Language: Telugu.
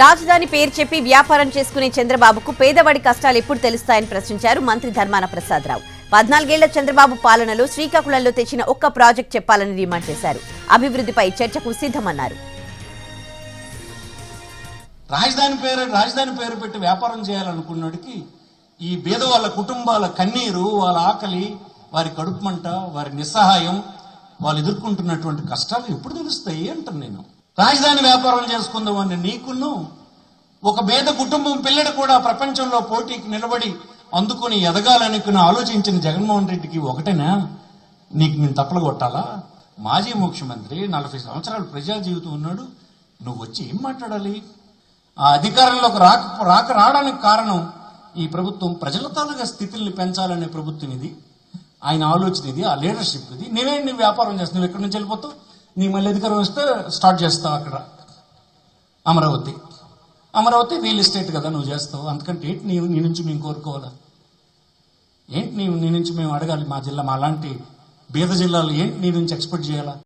రాజధాని పేరు చెప్పి వ్యాపారం చేసుకునే చంద్రబాబుకు పేదవాడి కష్టాలు ఎప్పుడు తెలుస్తాయని ప్రశ్నించారు మంత్రి ధర్మాన ప్రసాదరావు పద్నాలుగేళ్ళ చంద్రబాబు పాలనలో శ్రీకాకుళంలో తెచ్చిన ఒక్క ప్రాజెక్ట్ చెప్పాలని డిమాండ్ చేశారు. అభివృద్ధిపై చర్చకు సిద్ధమన్నారు. రాజధాని పేరు రాజధాని పేరు పెట్టి వ్యాపారం చేయాలనుకున్నోడికి ఈ బీద వాళ్ళ కుటుంబాల కన్నీరు వాళ్ళ ఆకలి వారి కడుపు మంట వారి నిస్సహాయం వాళ్ళు ఎదుర్కొంటున్నటువంటి కష్టాలు ఎప్పుడు తెలుస్తాయి అంటాను నేను. రాజధాని వ్యాపారం చేసుకుందామని నీకును ఒక బేద కుటుంబం పిల్లడు కూడా ప్రపంచంలో పోటీకి నిలబడి అందుకుని ఎదగాలనుకుని ఆలోచించిన జగన్మోహన్ రెడ్డికి ఒకటేనా? నీకు నేను తప్పలు కొట్టాలా? మాజీ ముఖ్యమంత్రి నలభై సంవత్సరాలు ప్రజా జీవితం ఉన్నాడు. నువ్వు వచ్చి ఏం మాట్లాడాలి? ఆ అధికారంలోకి రాక రాక రావడానికి కారణం ఈ ప్రభుత్వం ప్రజల తాలూగా స్థితిని పెంచాలనే ప్రభుత్వం ఇది. ఆయన ఆలోచన ఇది ఆ లీడర్షిప్ ఇది. నేనే నువ్వు వ్యాపారం చేస్తున్నావు ఎక్కడి నుంచి వెళ్ళిపోతావు? నీ మళ్ళీ అధికారం వస్తే స్టార్ట్ చేస్తావు అక్కడ. అమరావతి. అమరావతి రియల్ ఎస్టేట్ కదా నువ్వు చేస్తావు. అందుకంటే ఏంటి నీ నీ నుంచి మేము కోరుకోవాలా? ఏంటి నీ నీ నుంచి మేము అడగాలి మా జిల్లా మా లాంటి బీద జిల్లాలో ఏంటి నీ నుంచి ఎక్స్పెక్ట్ చేయాలా?